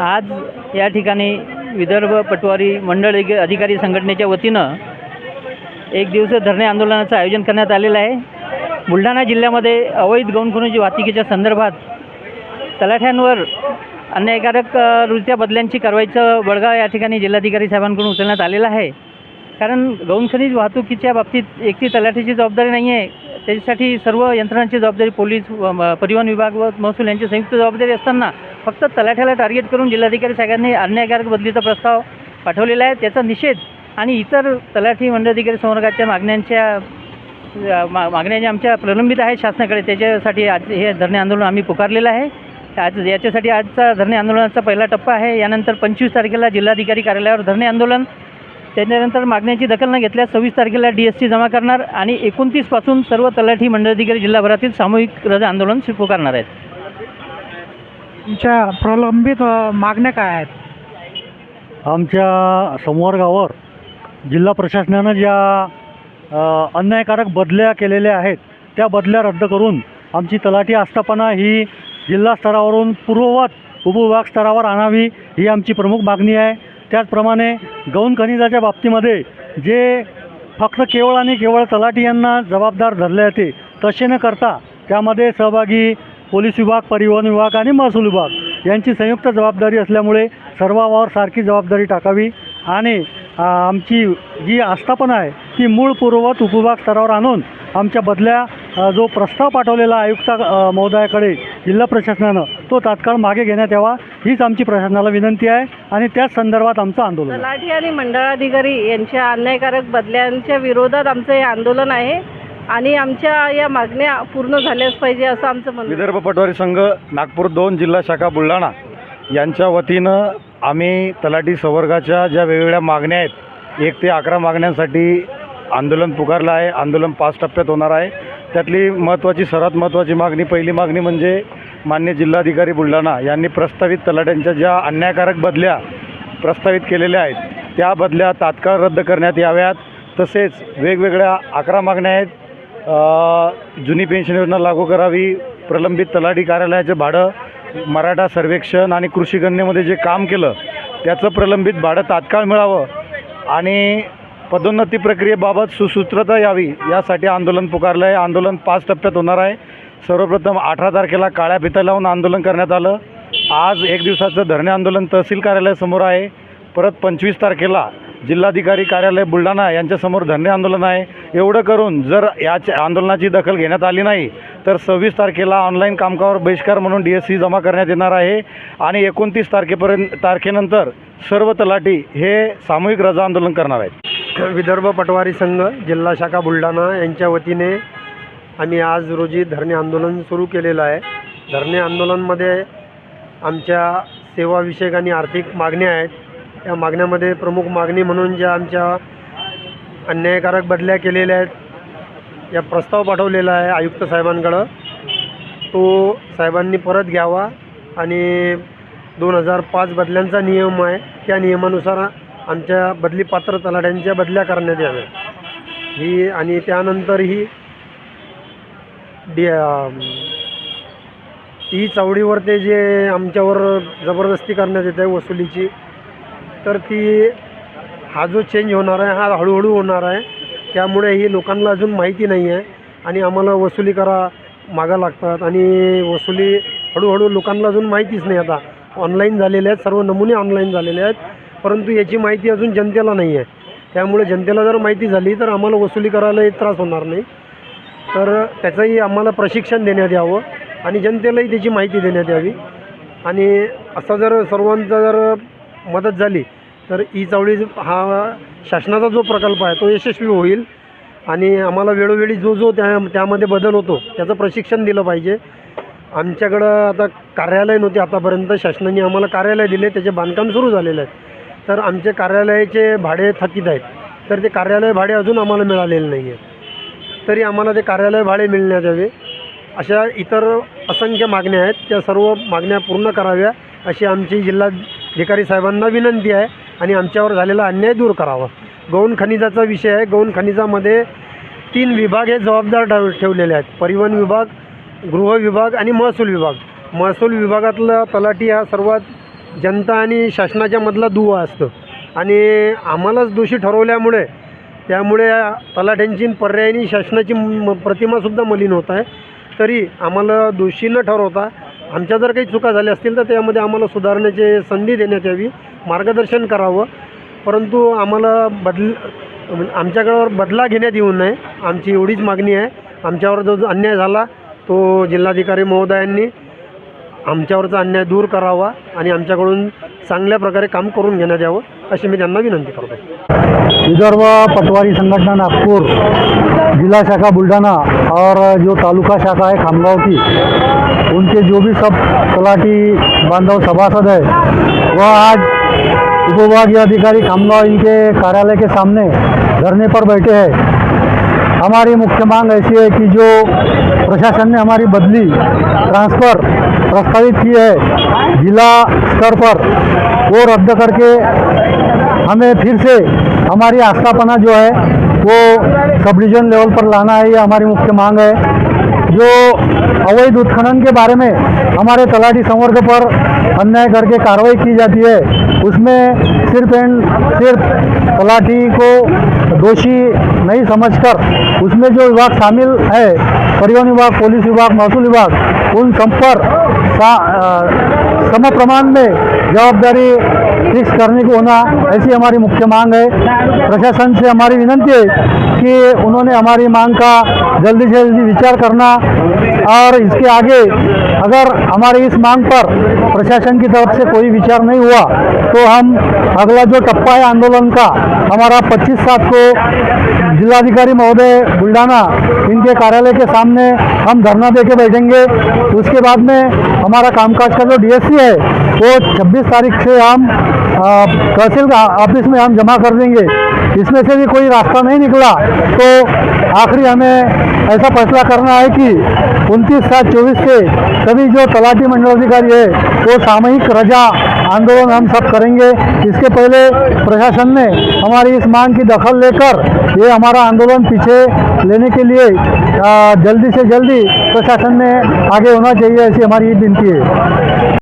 आज या ठिकाणी विदर्भ पटवारी मंडळ अधिकारी संघटनेच्या वतीनं एक दिवसीय धरणे आंदोलनाचं आयोजन करण्यात आलेलं आहे. बुलढाणा जिल्ह्यामध्ये अवैध गौणखुनीची वाहतुकीच्या संदर्भात तलाठ्यांवर अन्यायकारक अ, रित्या बदल्यांची कारवाईचं बळगाव या ठिकाणी जिल्हाधिकारी साहेबांकडून उचलण्यात आलेला आहे. कारण गौणखनिज वाहतुकीच्या बाबतीत एकटी तलाठीची जबाबदारी नाही आहे. त्याच्यासाठी सर्व यंत्रणांची जबाबदारी पोलीस व परिवहन विभाग व महसूल यांची संयुक्त जबाबदारी असताना फक्त तलाठ्याला टार्गेट करून जिल्हाधिकारी साहेबांनी अन्यायकारक बदलीचा प्रस्ताव पाठवलेला आहे. त्याचा निषेध आणि इतर तलाठी मंडळाधिकारी संवर्गाच्या मागण्यांच्या मा मागण्या ज्या आमच्या प्रलंबित आहेत शासनाकडे. त्याच्यासाठी आज हे धरणे आंदोलन आम्ही पुकारलेलं आहे. आज याच्यासाठी आजचा धरणे आंदोलनाचा पहिला टप्पा आहे. यानंतर पंचवीस तारखेला जिल्हाधिकारी कार्यालयावर धरणे आंदोलन. त्याच्यानंतर मागण्याची दखल न घेतल्यास सव्वीस तारखेला डी एस सी जमा करणार आणि एकोणतीसपासून सर्व तलाठी मंडळाधिकारी जिल्हाभरातील सामूहिक रजा आंदोलन पुकारणार आहेत. तुमच्या प्रलंबित अ, मागण्या काय आहेत? आमच्या संवर्गावर जिल्हा प्रशासनानं ज्या अ, अन्यायकारक बदल्या केलेल्या आहेत त्या बदल्या रद्द करून आमची तलाठी आस्थापना ही जिल्हा स्तरावरून पूर्ववत उपविभाग स्तरावर आणावी ही आमची प्रमुख मागणी आहे. त्याचप्रमाणे गौण खनिजाच्या बाबतीमध्ये जे फक्त केवळ आणि केवळ तलाठी यांना जबाबदार धरले जाते तसे न करता त्यामध्ये सहभागी पोलीस विभाग परिवहन विभाग आणि महसूल विभाग यांची संयुक्त जबाबदारी असल्यामुळे सर्वांवर सारखी जबाबदारी टाकावी आणि आमची जी आस्थापना आहे ती मूळ पूर्ववत उपविभाग स्तरावर आणून आमच्या बदल्या जो प्रस्ताव पाठवलेला आयुक्त महोदयाकडे जिल्हा प्रशासनानं तो तात्काळ मागे घेण्यात यावा हीच आमची प्रशासनाला विनंती आहे आणि त्याच संदर्भात आमचं आंदोलन तलाठी आणि मंडळाधिकारी यांच्या अन्यायकारक बदल्यांच्या विरोधात आमचं हे आंदोलन आहे. आणि आमच्या या मागण्या पूर्ण झाल्याच पाहिजे असं आमचं म्हणणं विदर्भ पटवारी संघ नागपूर दोन जिल्हा शाखा बुलढाणा यांच्या वतीनं आम्ही तलाठी संवर्गाच्या ज्या वेगवेगळ्या मागण्या आहेत एक ते अकरा मागण्यांसाठी आंदोलन पुकारलं आहे आंदोलन पाच टप्प्यात होणार आहे. त्यातली महत्त्वाची सर्वात महत्त्वाची मागणी पहिली मागणी म्हणजे मान्य जिल्हाधिकारी बुलढाणा यांनी प्रस्तावित तलाट्यांच्या ज्या अन्यायकारक बदल्या प्रस्तावित केलेल्या आहेत त्या बदल्या तात्काळ रद्द करण्यात याव्यात. तसेच वेगवेगळ्या अकरा मागण्या आहेत जुनी पेन्शन योजना लागू करावी प्रलंबित तलाठी कार्यालयाचं भाडं मराठा सर्वेक्षण आणि कृषी गणनेमध्ये जे काम केलं त्याचं प्रलंबित भाडं तात्काळ मिळावं आणि पदोन्नती प्रक्रियेबाबत सुसूत्रता यावी यासाठी आंदोलन पुकारलं आहे आंदोलन पाच टप्प्यात होणार आहे. सर्वप्रथम अठरा तारखेला काळ्या फिता लावून आंदोलन करण्यात आलं. आज एक दिवसाचं धरणे आंदोलन तहसील कार्यालयासमोर आहे. परत पंचवीस तारखेला जिल्हाधिकारी कार्यालय बुलढाणा यांच्यासमोर धरणे आंदोलन आहे. एवढं करून जर याच्या आंदोलनाची दखल घेण्यात आली नाही तर सव्वीस तारखेला ऑनलाईन कामकावर बहिष्कार म्हणून डी एस सी जमा करण्यात येणार आहे आणि एकोणतीस तारखेपर्यंत तारखेनंतर सर्व तलाठी हे सामूहिक रजा आंदोलन करणार आहेत. विदर्भ पटवारी संघ जिल्हा शाखा बुलढाणा यांच्या वतीने आम्ही आज रोजी धरणे आंदोलन सुरू केलेलं आहे. धरणे आंदोलनमध्ये आमच्या सेवाविषयक आणि आर्थिक मागण्या आहेत. या मागण्यामध्ये प्रमुख मागणी म्हणून ज्या आमच्या अन्यायकारक बदल्या केलेल्या आहेत या प्रस्ताव पाठवलेला आहे आयुक्त साहेबांकडं. तो साहेबांनी परत घ्यावा आणि दोन हजार पाच बदल्यांचा नियम आहे त्या नियमानुसार आमच्या बदली पात्र तलाट्यांच्या बदल्या करण्यात याव्या. ही आणि त्यानंतर ही डी अम, ही ते जे आमच्यावर जबरदस्ती करण्यात येत आहे वसुलीची तर ती हा जो चेंज होणार आहे हा हळूहळू होणार आहे. त्यामुळे ही लोकांना अजून माहिती नाही आहे. आणि आम्हाला वसुली करा मागा लागतात. आणि वसुली हळूहळू लोकांना अजून माहितीच नाही आता. ऑनलाईन झालेले आहेत सर्व नमुने ऑनलाईन झालेले आहेत. परंतु याची माहिती अजून जनतेला नाही आहे. त्यामुळे जनतेला जर माहिती झाली तर आम्हाला वसुली करायलाही त्रास होणार नाही. तर त्याचंही आम्हाला प्रशिक्षण देण्यात यावं. आणि जनतेलाही त्याची माहिती देण्यात यावी. आणि असं जर सर्वांचा जर मदत झाली तर ई चावळी हा शासनाचा जो प्रकल्प आहे तो यशस्वी होईल आणि आम्हाला वेळोवेळी जो जो त्या त्यामध्ये बदल होतो त्याचं प्रशिक्षण दिलं पाहिजे. आमच्याकडं आता कार्यालय नव्हते आतापर्यंत शासनाने आम्हाला कार्यालय दिले त्याचे बांधकाम सुरू झालेलं आहे तर आमचे कार्यालयाचे भाडे थकीत आहेत तर ते कार्यालय भाडे अजून आम्हाला मिळालेले नाही आहे तरी आम्हाला ते कार्यालय भाडे मिळण्यात यावे. अशा इतर असंख्य मागण्या आहेत त्या सर्व मागण्या पूर्ण कराव्या अशी आमची जिल्हा भिकारी साहेबांना विनंती आहे आणि आमच्यावर झालेला अन्याय दूर करावा. गौण खनिजाचा विषय आहे. गौण खनिजामध्ये तीन विभाग हे जबाबदार ठेव ठेवलेले आहेत. परिवहन विभाग गृह विभाग आणि महसूल विभाग. महसूल विभागातला तलाठी हा सर्वात जनता आणि शासनाच्या मधला दुवा असतो. आणि आम्हालाच दोषी ठरवल्यामुळे त्यामुळे तलाठ्यांची पर्यायी शासनाची म प्रतिमासुद्धा मलिन होत आहे. तरी आम्हाला दोषी न ठरवता आमच्या जर काही चुका झाल्या असतील तर त्यामध्ये आम्हाला सुधारण्याची संधी देण्यात यावी मार्गदर्शन करावं. परंतु आम्हाला बदल आमच्याकडं बदला घेण्यात येऊ नये. आमची एवढीच मागणी आहे. आमच्यावर जो जो अन्याय झाला तो जिल्हाधिकारी महोदयांनी आमच्यावरचा अन्याय दूर करावा आणि आमच्याकडून चांगल्या प्रकारे काम करून घेण्यात यावं अशी मी त्यांना विनंती करतो. विदर्भ पटवारी संघटना नागपूर जिला शाखा बुलढाणा और जो तालुका शाखा है खामगांव की उनके जो भी सब तलाटी बांधव सभासद है, वह आज उपविभागीय अधिकारी खामगांव इनके कार्यालय के सामने धरने पर बैठे हैं। हमारी मुख्य मांग ऐसी है कि जो प्रशासन ने हमारी बदली, ट्रांसफ़र प्रस्तावित की है, जिला स्तर पर, वो रद्द करके हमें फिर से हमारी आस्थापना जो है, वो सब डिवीज़न लेवल पर लाना है, ये हमारी मुख्य मांग है। जो अवैध उत्खनन के बारे में हमारे तलाटी संवर्ग पर अन्याय करके कार्रवाई की जाती है उसमें सिर्फ एंड सिर्फ तलाटी को दोषी नहीं समझकर उसमें जो विभाग शामिल है परिवहन विभाग पुलिस विभाग महसूल विभाग उन सब पर सम प्रमाण में जवाबदारी फिक्स करने को होना, ऐसी हमारी मुख्य मांग है। प्रशासन से हमारी विनंती है कि उन्होंने हमारी मांग का जल्दी से जल्दी विचार करना और इसके आगे अगर हमारी इस मांग पर प्रशासन की तरफ़ से कोई विचार नहीं हुआ तो हम अगला जो टप्पा है आंदोलन का, हमारा 25 सात को जिलाधिकारी महोदय बुल्ढाना इनके कार्यालय के सामने हम धरना दे के बैठेंगे। उसके बाद में हमारा कामकाज का जो डीएससी है वो 26 तारीख से हम तहसील ऑफ़िस में हम जमा कर देंगे। इसमें से भी कोई रास्ता नहीं निकला। तो आखिरी हमें ऐसा फैसला करना है कि उनतीस सात चौबीस से सभी जो तलाटी मंडलाधिकारी है, वो सामूहिक रजा आंदोलन हम सब करेंगे। इसके पहले प्रशासन ने हमारी इस मांग की दखल लेकर ये हमारा आंदोलन पीछे लेने के लिए जल्दी से जल्दी प्रशासन ने आगे होना चाहिए ऐसी हमारी ये विनती है।